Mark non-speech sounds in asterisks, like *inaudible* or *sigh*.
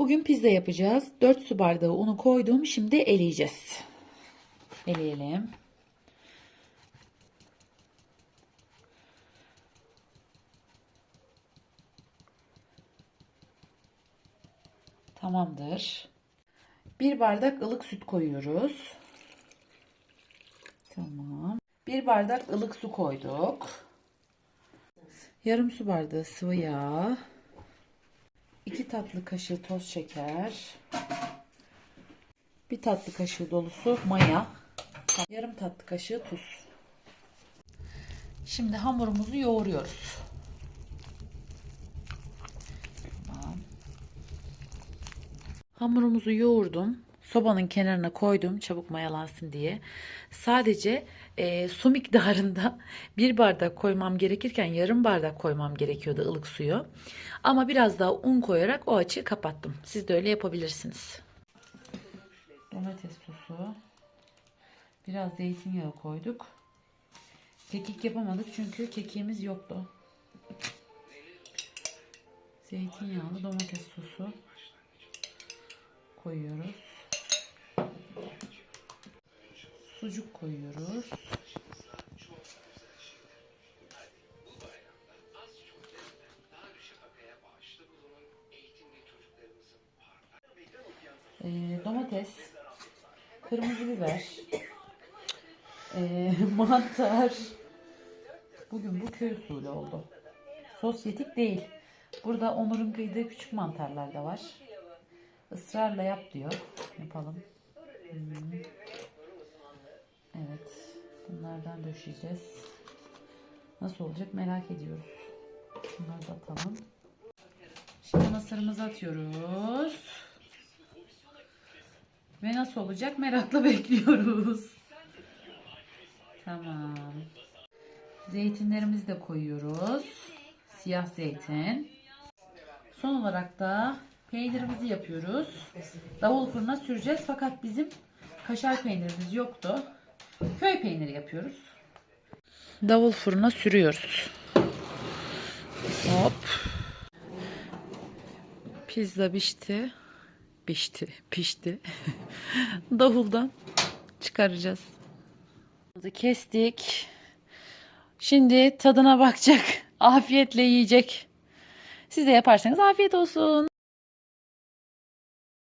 Bugün pizza yapacağız. 4 su bardağı unu koydum. Şimdi eleyeceğiz. Eleyelim. Tamamdır. Bir bardak ılık süt koyuyoruz. Tamam. Bir bardak ılık su koyduk. Yarım su bardağı sıvı yağ. 2 tatlı kaşığı toz şeker. Bir tatlı kaşığı dolusu maya. Yarım tatlı kaşığı tuz. Şimdi hamurumuzu yoğuruyoruz. Tamam. Hamurumuzu yoğurdum. Sobanın kenarına koydum çabuk mayalansın diye. Sadece e, su miktarında *laughs* bir bardak koymam gerekirken yarım bardak koymam gerekiyordu ılık suyu. Ama biraz daha un koyarak o açığı kapattım. Siz de öyle yapabilirsiniz. Domates sosu. Biraz zeytinyağı koyduk. Kekik yapamadık çünkü kekiğimiz yoktu. Zeytinyağlı domates sosu koyuyoruz. Sucuk koyuyoruz. Ee, domates, kırmızı biber, ee, *laughs* mantar. Bugün bu köy usulü oldu. Sosyetik değil. Burada Onur'un kıydığı küçük mantarlar da var. Israrla yap diyor. Yapalım. Hmm. Bunlardan döşeyeceğiz. Nasıl olacak merak ediyoruz. Bunları da atalım. Şimdi mısırımızı atıyoruz. Ve nasıl olacak merakla *laughs* bekliyoruz. Tamam. Zeytinlerimizi de koyuyoruz. Siyah zeytin. Son olarak da peynirimizi yapıyoruz. Davul fırına süreceğiz fakat bizim kaşar peynirimiz yoktu. Köy peyniri yapıyoruz. Davul fırına sürüyoruz. Hop. Pizza pişti. Pişti, pişti. *laughs* Davuldan çıkaracağız. Kestik. Şimdi tadına bakacak. *laughs* Afiyetle yiyecek. Siz de yaparsanız afiyet olsun.